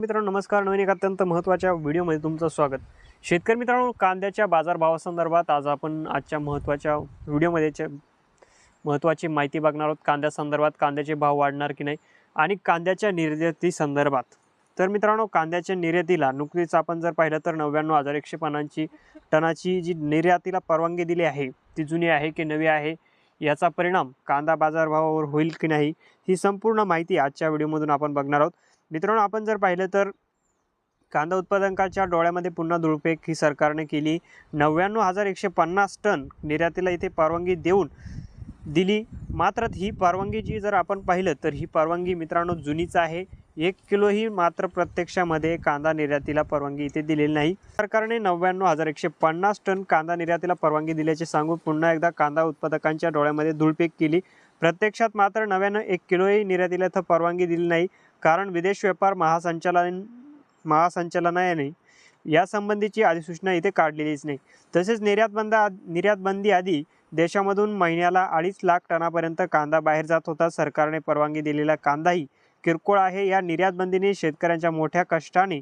मित्रांनो नमस्कार. नवीन एक अत्यंत महत्त्वाच्या व्हिडिओमध्ये तुमचं स्वागत. शेतकरी मित्रांनो कांद्याच्या बाजारभावासंदर्भात आज आपण आजच्या महत्त्वाच्या व्हिडिओमध्ये महत्त्वाची माहिती बघणार आहोत. कांद्यासंदर्भात कांद्याचे भाव वाढणार की नाही आणि कांद्याच्या निर्याती संदर्भात. तर मित्रांनो कांद्याच्या निर्यातीला नुकतीच आपण जर पाहिलं तर नव्याण्णव हजार एकशे पन्नाची टनाची जी निर्यातीला परवानगी दिली आहे ती जुनी आहे की नवी आहे याचा परिणाम कांदा बाजारभावावर होईल की नाही ही संपूर्ण माहिती आजच्या व्हिडिओमधून आपण बघणार आहोत. मित्रांनो आपण जर पाहिलं तर कांदा उत्पादकांच्या डोळ्यामध्ये पुन्हा धुळपेक ही सरकारने केली. नव्याण्णव हजार एकशे पन्नास टन निर्यातीला इथे परवानगी देऊन दिली. मात्र ही परवानगी जी जर आपण पाहिलं तर ही परवानगी मित्रांनो जुनीच आहे. एक किलोही मात्र प्रत्यक्षामध्ये कांदा निर्यातीला परवानगी इथे दिलेली नाही. सरकारने नव्याण्णव हजार एकशे पन्नास टन कांदा निर्यातीला परवानगी दिल्याचे सांगून पुन्हा एकदा कांदा उत्पादकांच्या डोळ्यामध्ये धुळपेक केली. प्रत्यक्षात मात्र नव्यानं एक किलोही निर्यातीला तर परवानगी दिली नाही. कारण विदेश व्यापार महासंचालन महासंचालनाने यासंबंधीची अधिसूचना इथे काढलेलीच नाही. तसेच निर्यात बंद निर्यात बंदी आधी देशामधून महिन्याला अडीच लाख टनापर्यंत कांदा बाहेर जात होता. सरकारने परवानगी दिलेला कांदाही किरकोळ आहे. या निर्यात बंदीने शेतकऱ्यांच्या मोठ्या कष्टाने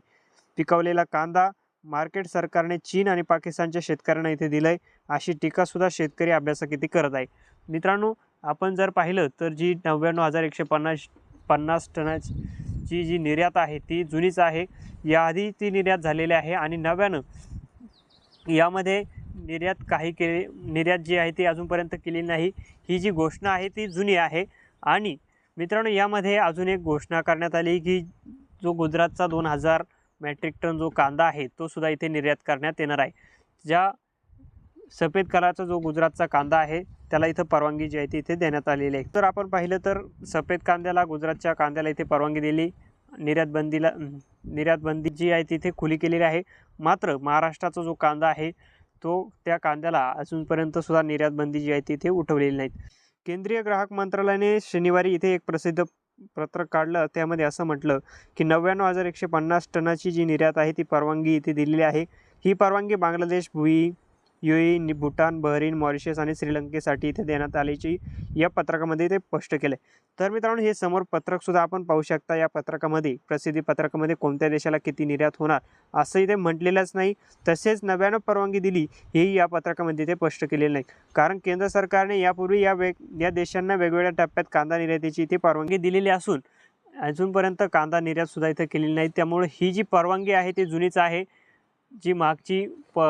पिकवलेला कांदा मार्केट सरकारने चीन आणि पाकिस्तानच्या शेतकऱ्यांना इथे दिलंय अशी टीकासुद्धा शेतकरी अभ्यासक इथे करत आहे. मित्रांनो आपण जर पाहिलं तर जी नव्याण्णव हजार एकशे पन्नास पन्नास टनाची जी निर्यात आहे ती जुनीच आहे. याआधी ती निर्यात झालेली आहे आणि नव्यानं यामध्ये निर्यात काही केले निर्यात जी आहे ती अजूनपर्यंत केली नाही. ही जी घोषणा आहे ती जुनी आहे. आणि मित्रांनो यामध्ये अजून एक घोषणा करण्यात आली की जो गुजरातचा दोन हजार मॅट्रिक टन जो कांदा आहे तो सुद्धा इथे निर्यात करण्यात येणार आहे. ज्या सफेद कलरचा जो गुजरातचा कांदा आहे त्याला इथं परवानगी जी आहे ती इथे देण्यात आलेली आहे. तर आपण पाहिलं तर सफेद कांद्याला गुजरातच्या कांद्याला इथे परवानगी दिली. निर्यात बंदीला निर्यात बंदी जी आहे तिथे खुली केलेली आहे. मात्र महाराष्ट्राचा जो कांदा आहे तो त्या कांद्याला अजूनपर्यंत सुद्धा निर्यात बंदी जी आहे ती इथे उठवलेली नाहीत. केंद्रीय ग्राहक मंत्रालयाने शनिवारी इथे एक प्रसिद्ध पत्रक काढलं. त्यामध्ये असं म्हटलं की नव्याण्णव हजार एकशे पन्नास टनाची जी निर्यात आहे ती परवानगी इथे दिलेली आहे. ही परवानगी बांगलादेश भुई युई भूटान बहरीन मॉरिशस आणि श्रीलंकेसाठी इथे देण्यात आल्याची या पत्रकामध्ये ते स्पष्ट केलं तर मित्रांनो हे समोर पत्रकसुद्धा आपण पाहू शकता. या पत्रकामध्ये प्रसिद्धी पत्रकामध्ये कोणत्या देशाला किती निर्यात होणार असंही ते म्हटलेलंच नाही. तसेच नव्यानं परवानगी दिली हेही या पत्रकामध्ये ते स्पष्ट केलेलं नाही. कारण केंद्र सरकारने यापूर्वी या वेग या देशांना वेगवेगळ्या टप्प्यात कांदा निर्यातीची इथे परवानगी दिलेली असून अजूनपर्यंत कांदा निर्यातसुद्धा इथं केलेली नाही. त्यामुळे ही जी परवानगी आहे ती जुनीच आहे. जी मागची प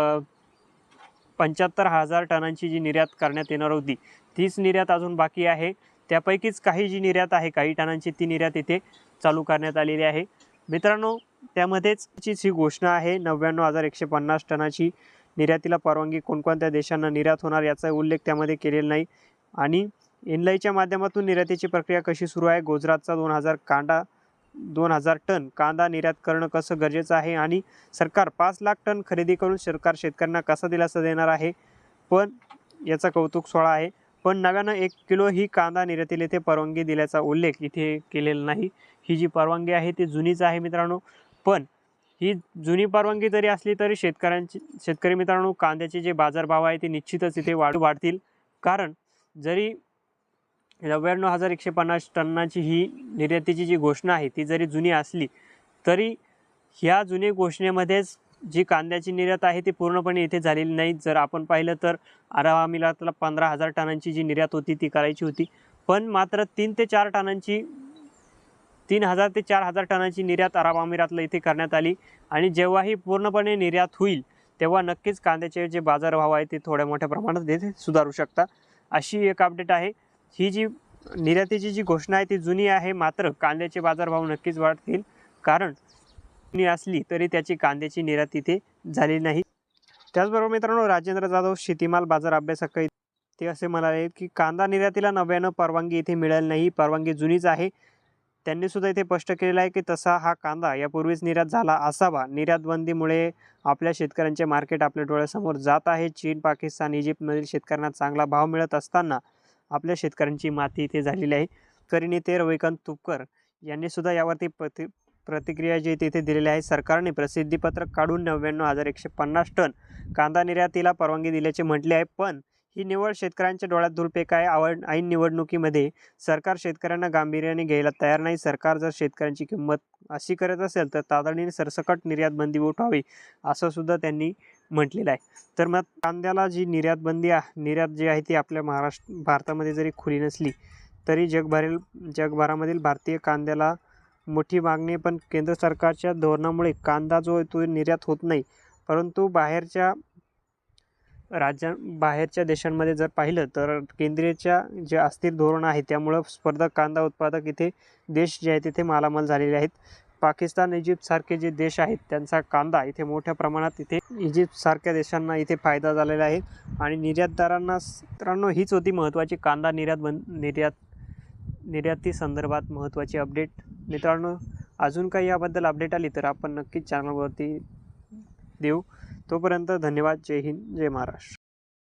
पंच्याहत्तर हजार टनांची जी निर्यात करण्यात येणार होती तीच निर्यात अजून बाकी आहे. त्यापैकीच काही जी निर्यात आहे काही टनांची ती निर्यात इथे चालू करण्यात आलेली आहे. मित्रांनो त्यामध्येच चीच ही घोषणा आहे नव्याण्णव हजार एकशे पन्नास टनाची निर्यातीला परवानगी कोणकोणत्या देशांना निर्यात होणार याचा उल्लेख त्यामध्ये केलेला नाही. आणि इनलाईच्या माध्यमातून निर्यातीची प्रक्रिया कशी सुरू आहे गुजरातचा दोन हजार कांडा दोन हजार टन कांदा निर्यात करणं कसं गरजेचं आहे आणि सरकार पाच लाख टन खरेदी करून सरकार शेतकऱ्यांना कसा दिलासा देणार आहे? पण याचा कौतुक सोहळा आहे. पण नव्यानं एक किलो ही कांदा निर्यातीला येथे परवानगी दिल्याचा उल्लेख इथे केलेला नाही. ही जी परवानगी आहे ती जुनीच आहे मित्रांनो. पण ही जुनी परवानगी जरी असली तरी शेतकऱ्यांची शेतकरी मित्रांनो कांद्याचे जे बाजारभाव आहे ते निश्चितच इथे वाढ वाढतील. कारण जरी नव्याण्णव हजार एकशे पन्नास टन्नाची ही निर्यातीची जी घोषणा आहे ती जरी जुनी असली तरी ह्या जुने घोषणेमध्येच जी कांद्याची निर्यात आहे ती पूर्णपणे इथे झालेली नाही. जर आपण पाहिलं तर आरावा मिलातला पंधरा हजार टनांची जी निर्यात होती ती करायची होती. पण मात्र तीन ते चार टनांची तीन हजार ते चार हजार टनांची निर्यात अरब अमिरातला इथे करण्यात आली. आणि जेव्हा ही पूर्णपणे निर्यात होईल तेव्हा नक्कीच कांद्याचे जे बाजारभाव आहे ते थोड्या मोठ्या प्रमाणात इथे सुधारू शकता. अशी एक अपडेट आहे. ही जी निर्यातीची जी घोषणा आहे ती जुनी आहे मात्र कांद्याचे बाजारभाव नक्कीच वाढतील. कारण जुनी असली तरी त्याची कांद्याची निर्यात इथे झाली नाही. त्याचबरोबर मित्रांनो राजेंद्र जाधव शेतीमाल बाजार अभ्यासक ते असे म्हणाले की कांदा निर्यातीला नव्यानं परवानगी इथे मिळेल नाही. परवानगी जुनीच आहे. त्यांनी सुद्धा इथे स्पष्ट केलेलं आहे की तसा हा कांदा यापूर्वीच निर्यात झाला असावा. निर्यात बंदीमुळे आपल्या शेतकऱ्यांचे मार्केट आपल्या डोळ्यासमोर जात आहे. चीन पाकिस्तान इजिप्तमधील शेतकऱ्यांना चांगला भाव मिळत असताना आपल्या शेतकऱ्यांची माती इथे झालेली आहे. करी नेते रविकांत तुपकर यांनी सुद्धा यावरती प्रति प्रतिक्रिया जी तिथे दिलेली आहे. सरकारने प्रसिद्धीपत्रक काढून नव्याण्णव हजार एकशे पन्नास टन कांदा निर्यातीला परवानगी दिल्याचे म्हटले आहे. पण ही निवड शेतकऱ्यांच्या डोळ्यात धुलपेक आहे. आवड ऐन निवडणुकीमध्ये सरकार शेतकऱ्यांना गांभीर्याने घ्यायला तयार नाही. सरकार जर शेतकऱ्यांची किंमत अशी करत असेल तर तातडीने सरसकट निर्यात बंदी उठवावी असं सुद्धा त्यांनी म्हटलेलं आहे. तर मग कांद्याला जी निर्यात बंदी आहे निर्यात जी आहे ती आपल्या महाराष्ट्र भारतामध्ये जरी खुली नसली तरी जगभरील जगभरामधील भारतीय कांद्याला मोठी मागणी आहे. पण केंद्र सरकारच्या धोरणामुळे कांदा जो आहे तो निर्यात होत नाही. परंतु बाहेरच्या राज्या बाहेरच्या देशांमध्ये जर पाहिलं तर केंद्रीयच्या जे अस्थिर धोरण आहे त्यामुळं स्पर्धक कांदा उत्पादक इथे देश जे आहे तिथे मालामाल झालेले आहेत. पाकिस्तान इजिप्तसारखे जे देश आहेत त्यांचा कांदा इथे मोठ्या प्रमाणात इथे इजिप्तसारख्या देशांना इथे फायदा झालेला आहे. आणि निर्यातदारांना मित्रांनो हीच होती महत्त्वाची कांदा निर्यात बंद निर्यात निर्याती संदर्भात महत्त्वाची अपडेट मित्रांनो अजून काही याबद्दल अपडेट आली तर आपण नक्कीच चॅनलवरती देऊ. तोपर्यंत धन्यवाद. जय हिंद जय महाराष्ट्र.